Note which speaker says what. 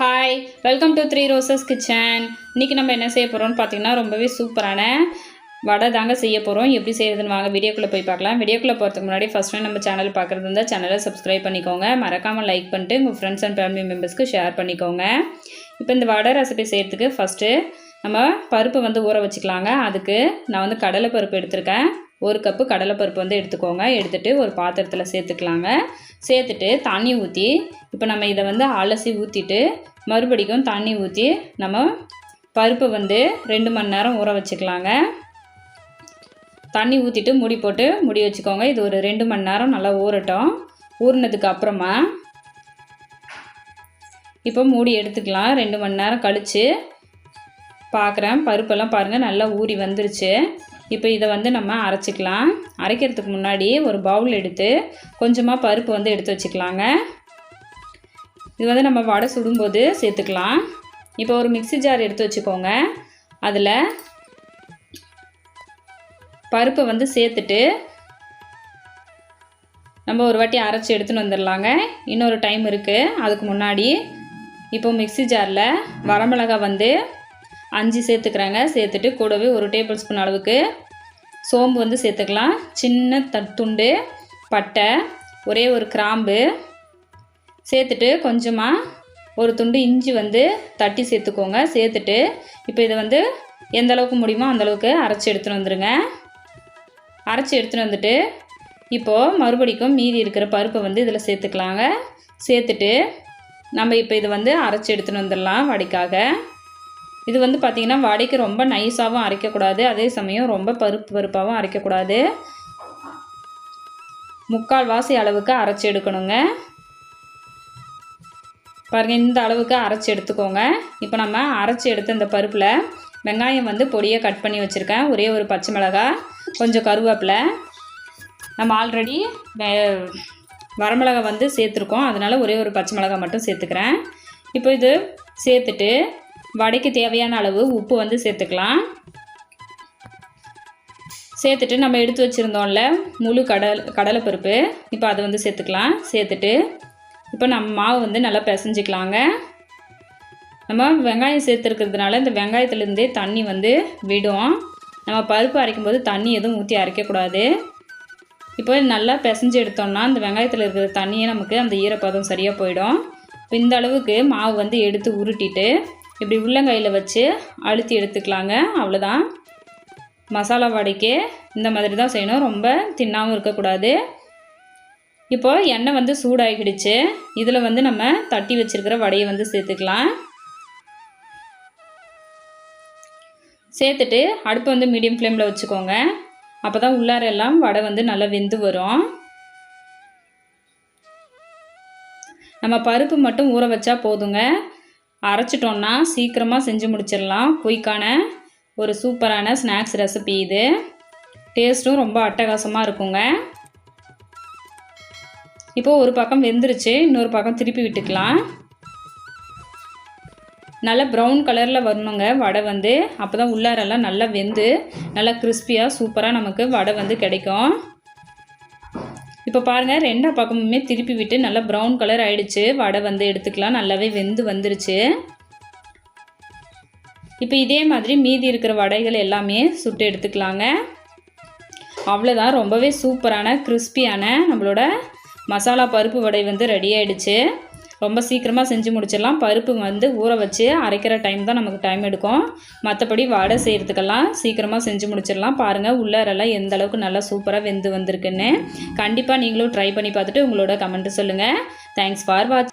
Speaker 1: Hi welcome to Three Roses kitchen இன்றைக்கி நம்ம என்ன செய்ய போகிறோம்னு பார்த்தீங்கன்னா ரொம்பவே சூப்பரான வடை தாங்க செய்ய போகிறோம் எப்படி செய்யறதுன்னு வாங்க வீடியோக்குள்ளே போய் பார்க்கலாம். வீடியோக்குள்ளே போகிறதுக்கு முன்னாடி ஃபஸ்ட் டைம் நம்ம சேனல் பார்க்குறது இருந்தால் சேனலை சப்ஸ்கிரைப் பண்ணிக்கோங்க. மறக்காமல் லைக் பண்ணிட்டு உங்கள் ஃப்ரெண்ட்ஸ் அண்ட் ஃபேமிலி மெம்பர்ஸ்க்கு ஷேர் பண்ணிக்கோங்க. இப்போ இந்த வடை ரெசிபி செய்கிறதுக்கு ஃபஸ்ட்டு நம்ம பருப்பு வந்து ஊற வச்சுக்கலாங்க. அதுக்கு நான் வந்து கடலை பருப்பு எடுத்திருக்கேன். ஒரு கப்பு கடலைப்பருப்பு வந்து எடுத்துக்கோங்க. எடுத்துகிட்டு ஒரு பாத்திரத்தில் சேர்த்துக்கலாங்க. சேர்த்துட்டு தண்ணி ஊற்றி இப்போ நம்ம இதை வந்து அலசி ஊற்றிட்டு மறுபடிக்கும் தண்ணி ஊற்றி நம்ம பருப்பை வந்து ரெண்டு மணி நேரம் ஊற வச்சுக்கலாங்க. தண்ணி ஊற்றிட்டு முடி போட்டு முடி வச்சுக்கோங்க. இது ஒரு ரெண்டு மணி நேரம் நல்லா ஊறட்டும். ஊறினதுக்கு அப்புறமா இப்போ மூடி எடுத்துக்கலாம். ரெண்டு மணி நேரம் கழித்து பார்க்குறேன் பருப்பெல்லாம் பாருங்கள் நல்லா ஊறி வந்துருச்சு. இப்போ இதை வந்து நம்ம அரைச்சிக்கலாம். அரைக்கிறதுக்கு முன்னாடி ஒரு பவுல் எடுத்து கொஞ்சமாக பருப்பு வந்து எடுத்து வச்சுக்கலாங்க. இது வந்து நம்ம வடை சுடும்போது சேர்த்துக்கலாம். இப்போ ஒரு மிக்சி ஜார் எடுத்து வச்சுக்கோங்க. அதில் பருப்பை வந்து சேர்த்துட்டு நம்ம ஒரு வாட்டி அரைச்சி எடுத்துன்னு வந்துடலாங்க இன்னொரு டைம் இருக்குது அதுக்கு முன்னாடி இப்போ மிக்சி ஜாரில் வரமிளகாய் வந்து அஞ்சு சேர்த்துக்கிறாங்க. சேர்த்துட்டு கூடவே ஒரு டேபிள் ஸ்பூன் அளவுக்கு சோம்பு வந்து சேர்த்துக்கலாம். சின்ன துண்டு பட்டை ஒரே ஒரு கிராம்பு சேர்த்துட்டு கொஞ்சமாக ஒரு துண்டு இஞ்சி வந்து தட்டி சேர்த்துக்கோங்க. சேர்த்துட்டு இப்போ இதை வந்து எந்த அளவுக்கு முடியுமோ அந்தளவுக்கு அரைச்சி எடுத்துகிட்டு வந்துடுங்க அரைச்சி எடுத்துகிட்டு வந்துட்டு இப்போது மறுபடிக்கும் மீதி இருக்கிற பருப்பை வந்து இதில் சேர்த்துக்கலாங்க. சேர்த்துட்டு நம்ம இப்போ இதை வந்து அரைச்சி எடுத்துகிட்டு வந்துடலாம் வடைக்காக. இது வந்து பார்த்திங்கன்னா வடைக்கு ரொம்ப நைஸாகவும் அரைக்கக்கூடாது. அதே சமயம் ரொம்ப பருப்பு பருப்பாகவும் அரைக்கக்கூடாது. முக்கால் வாசி அளவுக்கு அரைச்சி எடுக்கணுங்க. பாருங்கள் இந்த அளவுக்கு அரைச்சி எடுத்துக்கோங்க. இப்போ நம்ம அரைச்சி எடுத்த இந்த பருப்பில் வெங்காயம் வந்து பொடியை கட் பண்ணி வச்சுருக்கேன். ஒரே ஒரு பச்சை மிளகாய் கொஞ்சம் கருவேப்பிலை. நம்ம ஆல்ரெடி வரமிளகா வந்து சேர்த்துருக்கோம். அதனால் ஒரே ஒரு பச்சை மிளகாய் மட்டும் சேர்த்துக்கிறேன். இப்போ இது சேர்த்துட்டு வடைக்கு தேவையான அளவு உப்பு வந்து சேர்த்துக்கலாம். சேர்த்துட்டு நம்ம எடுத்து வச்சுருந்தோம்ல முழு கடல் கடலைப்பருப்பு. இப்போ அதை வந்து சேர்த்துக்கலாம். சேர்த்துட்டு இப்போ நம்ம மாவு வந்து நல்லா பிசைஞ்சிக்கலாங்க. நம்ம வெங்காயம் சேர்த்துருக்கிறதுனால இந்த வெங்காயத்துலேருந்தே தண்ணி வந்து விடும். நம்ம பருப்பு அரைக்கும் போது தண்ணி எதுவும் ஊற்றி அரைக்கக்கூடாது. இப்போ நல்லா பிசைஞ்சு எடுத்தோம்னா அந்த வெங்காயத்தில் இருக்கிற தண்ணியே நமக்கு அந்த ஈரப்பதம் சரியாக போயிடும். இப்போ இந்த அளவுக்கு மாவு வந்து எடுத்து உருட்டிட்டு இப்படி உள்ளங்கையில் வச்சு அழுத்தி எடுத்துக்கலாங்க. அவ்வளோதான் மசாலா வடைக்கு இந்த மாதிரி தான் செய்யணும். ரொம்ப தின்னாகவும் இருக்கக்கூடாது. இப்போது எண்ணெய் வந்து சூடாகிடுச்சு. இதில் வந்து நம்ம தட்டி வச்சுருக்கிற வடையை வந்து சேர்த்துக்கலாம். சேர்த்துட்டு அடுப்பை வந்து மீடியம் ஃப்ளேமில் வச்சுக்கோங்க. அப்போ தான் உள்ளார எல்லாம் வடை வந்து நல்லா வெந்து வரும். நம்ம பருப்பு மட்டும் ஊற வச்சா போதுங்க. அரைச்சிட்டோன்னா சீக்கிரமாக செஞ்சு முடிச்சிடலாம். குயிக்கான ஒரு சூப்பரான ஸ்நாக்ஸ் ரெசிபி இது. டேஸ்ட்டும் ரொம்ப அட்டகாசமாக இருக்குங்க. இப்போது ஒரு பக்கம் வெந்துருச்சு இன்னொரு பக்கம் திருப்பி விட்டுக்கலாம். நல்லா ப்ரௌன் கலரில் வரணுங்க வடை வந்து. அப்போ தான் உள்ளாரெல்லாம் நல்லா வெந்து நல்லா கிறிஸ்பியாக சூப்பராக நமக்கு வடை வந்து கிடைக்கும். இப்போ பாருங்கள் ரெண்டா பக்கமுமே திருப்பி விட்டு நல்லா ப்ரௌன் கலர் ஆகிடுச்சு வடை வந்து எடுத்துக்கலாம் நல்லாவே வெந்து வந்துருச்சு. இப்போ இதே மாதிரி மீதி இருக்கிற வடைகள் எல்லாமே சுட்டு எடுத்துக்கலாங்க. அவ்வளோதான் ரொம்பவே சூப்பரான கிறிஸ்பியான நம்மளோட மசாலா பருப்பு வடை வந்து ரெடி ஆகிடுச்சு ரொம்ப சீக்கிரமாக செஞ்சு முடிச்சிடலாம். பருப்பு வந்து ஊற வச்சு அரைக்கிற டைம் தான் நமக்கு டைம் எடுக்கும். மற்றபடி வடை செய்கிறதுக்கெல்லாம் சீக்கிரமாக செஞ்சு முடிச்சிடலாம். பாருங்கள் உள்ளாரெல்லாம் எந்த அளவுக்கு நல்லா சூப்பராக வெந்து வந்திருக்குன்னு. கண்டிப்பாக நீங்களும் ட்ரை பண்ணி பார்த்துட்டு உங்களோட கமெண்ட்டு சொல்லுங்கள் தேங்க்ஸ் ஃபார் வாட்ச்